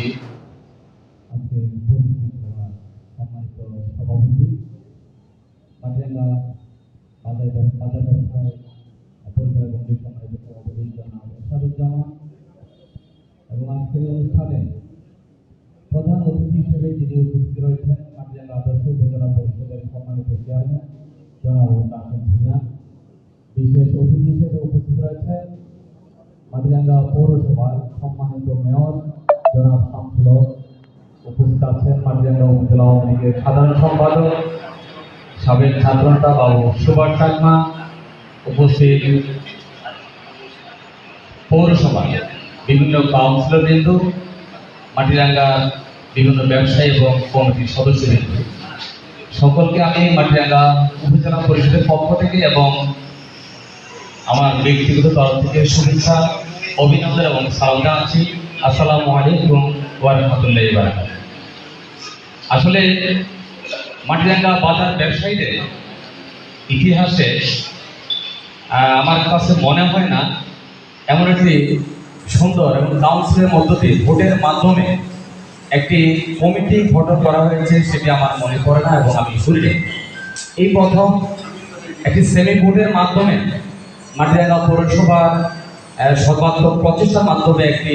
আজকে সভাপতি মাটিরাঙ্গা বাজার বাজার ব্যবসায় এবং আজকের অনুষ্ঠানে প্রধান অতিথি হিসেবে যিনি উপস্থিত রয়েছেন মাটিরাঙ্গা আদর্শ উপজেলা পরিষদের সম্মানিত চেয়ারম্যান জনাব কাসেম বিশেষ অতিথি হিসেবে উপস্থিত রয়েছেন মাটিরাঙ্গা পৌরসভার সম্মানিত উপজেলা সাধারণ সম্পাদক, সাবেক ছাত্রনেতা বাবু সুভাষ চাকমা উপস্থিত পৌরসভা বিভিন্ন কাউন্সিলর বিন্দু মাটিরাঙ্গা বিভিন্ন ব্যবসায়ী এবং কমিটির সদস্যবৃন্দ। সকলকে আমি মাটিরাঙ্গা উপজেলা পরিষদের পক্ষ থেকে এবং আমার ব্যক্তিগত তরফ থেকে শুভেচ্ছা, অভিনন্দন এবং সালাম জানাচ্ছি। আসসালামু আলাইকুম ওয়া রাহমাতুল্লাহি ওয়া বারাকাতুহু। আসলে মাটিরাঙ্গা বাজার ব্যবসায়ীদের ইতিহাসে আমার কাছে মনে হয় না এমন একটি সুন্দর এবং কাউন্সিলের মধ্য দিয়ে ভোটের মাধ্যমে একটি কমিটি গঠন করা হয়েছে সেটি আমার মনে পড়ে না এবং আমি শুনি এই প্রথম একটি সেমি ভোটের মাধ্যমে মাটিরাঙ্গা পৌরসভার সর্বাত্মক প্রচেষ্টার মাধ্যমে একটি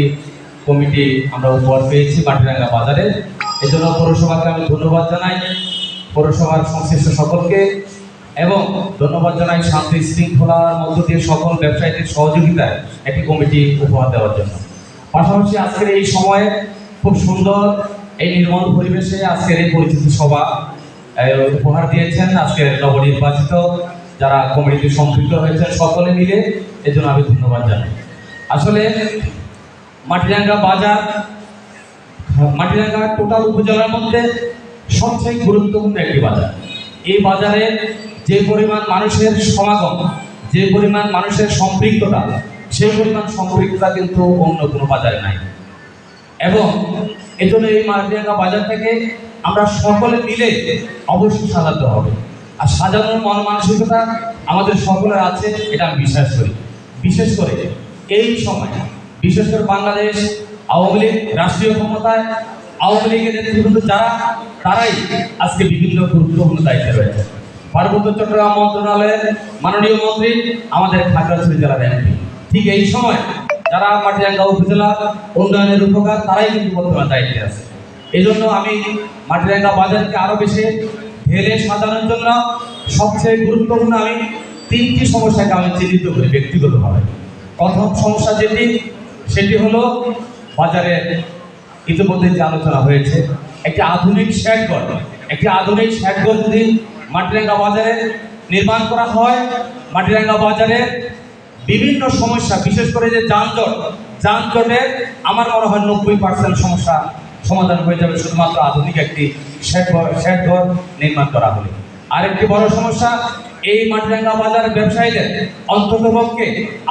কমিটি আমরা উপহার পেয়েছি মাটিরাঙ্গা বাজারে। এই জন্য পৌরসভাকে আমি ধন্যবাদ জানাই পৌরসভার সংশ্লিষ্ট সকলকে এবং ধন্যবাদ জানাই শান্তি শৃঙ্খলার মধ্য দিয়ে সকল ব্যবসায়ীদের সহযোগিতায় একটি কমিটি উপহার দেওয়ার জন্য। পাশাপাশি আজকের এই সময়ে খুব সুন্দর এই নির্মল পরিবেশে আজকের এই পরিচিতি সভা উপহার দিয়েছেন আজকের নবনির্বাচিত যারা কমিটিতে সম্পৃক্ত হয়েছেন সকলে মিলে, এজন্য আমি ধন্যবাদ জানাই। আসলে মাটিরাঙ্গা বাজার মাটিরাঙ্গা টোটাল উপজেলার মধ্যে সবচেয়ে গুরুত্বপূর্ণ একটি বাজার। এই বাজারে যে পরিমাণ মানুষের সমাগম, যে পরিমাণ মানুষের সম্পৃক্ততা, সেই পরিমাণ সম্পৃক্ততা কিন্তু অন্য কোনো বাজারে নাই। এবং এজন্য এই মাটিরাঙ্গা বাজার থেকে আমরা সকলে মিলে অবশ্যই সাজাতে হবে। আর সাজানোর মন মানসিকতা আমাদের সকলের আছে, এটা আমি বিশ্বাস করি। বিশেষ করে এই সময়, বিশেষ করে বাংলাদেশ আওয়ামী লীগ, রাষ্ট্রীয় ক্ষমতায় আওয়ামী লীগের নেতৃবৃন্দ যারা, তারাই আজকে বিভিন্ন গুরুত্বপূর্ণ দায়িত্বে রয়েছে। পার্বত্য চট্টগ্রাম মন্ত্রণালয়ের মাননীয় মন্ত্রী আমাদের খাগড়াছড়ি জেলার এমপি। ঠিক এই সময় যারা মাটিরাঙ্গা উপজেলা উন্নয়নের উপকার, তারাই কিন্তু বর্তমান দায়িত্বে আছে। এই জন্য আমি মাটিরাঙ্গা বাজারকে আরও বেশি ঢেলে সাজানোর জন্য সবচেয়ে গুরুত্বপূর্ণ আমি তিনটি সমস্যাকে আমি চিহ্নিত করি ব্যক্তিগতভাবে। প্রথম সমস্যা যেটি, সেটি হলো বাজারে ইতিমধ্যে যে আলোচনা হয়েছে, একটি আধুনিক শেডঘর একটি আধুনিক শেডঘর যদি মাটিরাঙ্গা বাজারে নির্মাণ করা হয়, মাটিরাঙ্গা বাজারে বিভিন্ন সমস্যা, বিশেষ করে যে যানজট যানজটের আমার মনে হয় নব্বই পার্সেন্ট সমস্যা সমাধান হয়ে যাবে শুধুমাত্র আধুনিক একটি শেড ঘর শেড ঘর নির্মাণ করা হলে। আরেকটি বড় সমস্যা, এই মাটিরাঙ্গা বাজার ব্যবসায়ীদের অন্তত পক্ষে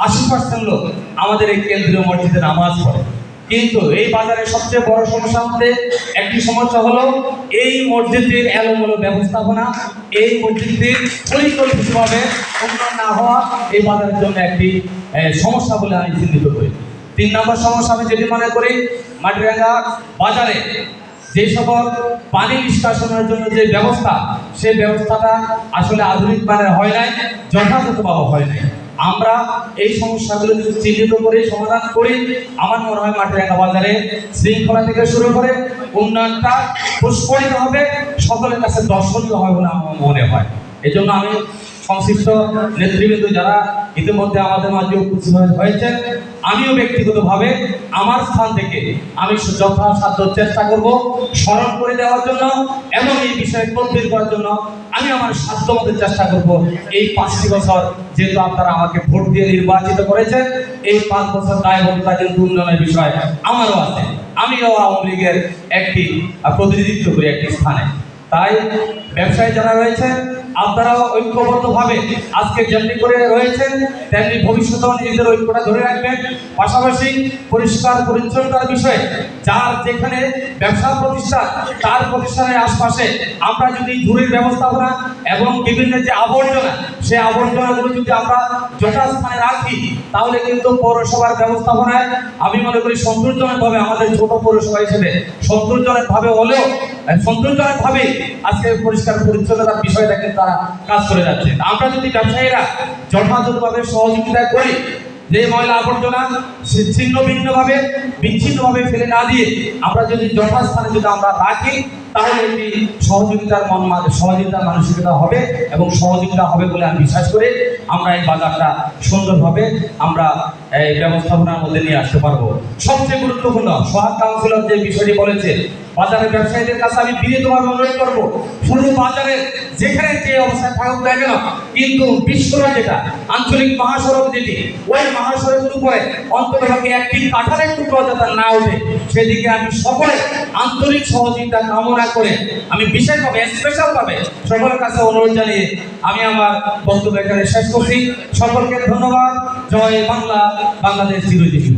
আশি পার্সেন্ট লোক আমাদের এই কেন্দ্রীয় মসজিদে নামাজ পড়ে। কিন্তু এই বাজারে সবচেয়ে বড় সমস্যা মধ্যে একটি সমস্যা হলো এই মসজিদের এলোমেলো ব্যবস্থাপনা, এই মসজিদটির পরিকল্পিতভাবে উন্নয়ন না হওয়া এই বাজারের জন্য একটি সমস্যা বলে আমি চিহ্নিত করি তিন নম্বর সমস্যা আমি যেটি মনে করি, মাটিরাঙ্গা বাজারে যে সকল পানি নিষ্কাশনের জন্য যে ব্যবস্থা, সেই ব্যবস্থাটা আসলে আধুনিক মানের হয় নাই, যথাযথভাবে হয় নাই। আমরা এই সমস্যাগুলো যদি চিহ্নিত করে, সমাধান করি, আমার মনে হয় মাঠে মাটিরাঙ্গা বাজারে শৃঙ্খলা থেকে শুরু করে উন্নয়নটা পুষ্পরিত হবে, সকলের কাছে দর্শনীয় হবে বলে আমার মনে হয়। এই জন্য আমি সংশ্লিষ্ট নেতৃবৃন্দ যারা ইতিমধ্যে আমাদের মাঝে উপস্থিত হয়ে- হয়েছে আমিও ব্যক্তিগতভাবে আমার স্থান থেকে আমি যথাসাধ্য চেষ্টা করব স্মরণ করে দেওয়ার জন্য এবং এই বিষয়ে তদবির করার জন্য আমি আমার সাধ্যমতো চেষ্টা করব এই পাঁচটি বছর যেহেতু আপনারা আমাকে ভোট দিয়ে নির্বাচিত করেছেন, এই পাঁচ বছর দায়বদ্ধতা কিন্তু উন্নয়নের বিষয় আমারও আছে। আমিও আওয়ামী লীগের একটি প্রতিনিধিত্ব করি একটি স্থানে। তাই ব্যবসায়ী যারা রয়েছে আপনারাও ঐক্যবদ্ধভাবে আজকে যেমনি করে রয়েছেন, তেমনি ভবিষ্যতেও নিজেদের ঐক্যটা ধরে রাখবেন। পাশাপাশি পরিষ্কার পরিচ্ছন্নতার বিষয়ে যার যেখানে ব্যবসা প্রতিষ্ঠান, তার প্রতিষ্ঠানের আশপাশে আমরা যদি ঝুড়ির ব্যবস্থাপনা এবং বিভিন্ন যে আবর্জনা, সেই আবর্জনাগুলো যদি আমরা যথাস্থানে রাখি, তাহলে কিন্তু পৌরসভার ব্যবস্থাপনায় আমি মনে করি সন্তোষজনকভাবে আমাদের ছোট পৌরসভা হিসেবে সন্তোষজনকভাবে হলেও সন্তোষজনকভাবে আজকে পরিষ্কার পরিচ্ছন্নতার বিষয়টা কিন্তু তারা কাজ করে যাচ্ছে আমরা যদি ব্যবসায়ীরা যথাযথভাবে সহযোগিতা করি, যে ময়লা আবর্জনা ছিন্ন ভিন্নভাবে, বিচ্ছিন্নভাবে ফেলে না দিয়ে আমরা যদি যথাস্থানে যদি আমরা রাখি, তাহলে এটি সহযোগিতার মন সহযোগিতার মানসিকতা হবে এবং সহযোগিতা হবে বলে আমি বিশ্বাস করি। আমরা এই বাজারটা সুন্দরভাবে আমরা এই ব্যবস্থাপনার মধ্যে নিয়ে আসতে পারব। সবচেয়ে গুরুত্বপূর্ণ সোহাগ কাউন্সিলর যে বিষয়টি বলেছে বাজারের ব্যবসায়ীদের কাছে আমি বিনীতভাবে অনুরোধ করব পুরো বাজারের যেখানে যে অবস্থায় থাকুক না কেন, কিন্তু বিশ্বরা যেটা, আঞ্চলিক মহাসড়ক যেটি, ওই মহাসড়কের উপরে অন্তত একটি কাঠারের টুকরো যাতে না ওঠে, সেদিকে আমি সকলে আন্তরিক সহযোগিতা কামনা করে আমি বিশেষভাবে স্পেশালভাবে সকলের কাছে অনুরোধ জানিয়ে আমি আমার বক্তব্য এখানে শেষ করছি সকলকে ধন্যবাদ জয় বাংলা, বাংলাদেশ চিরজীবী।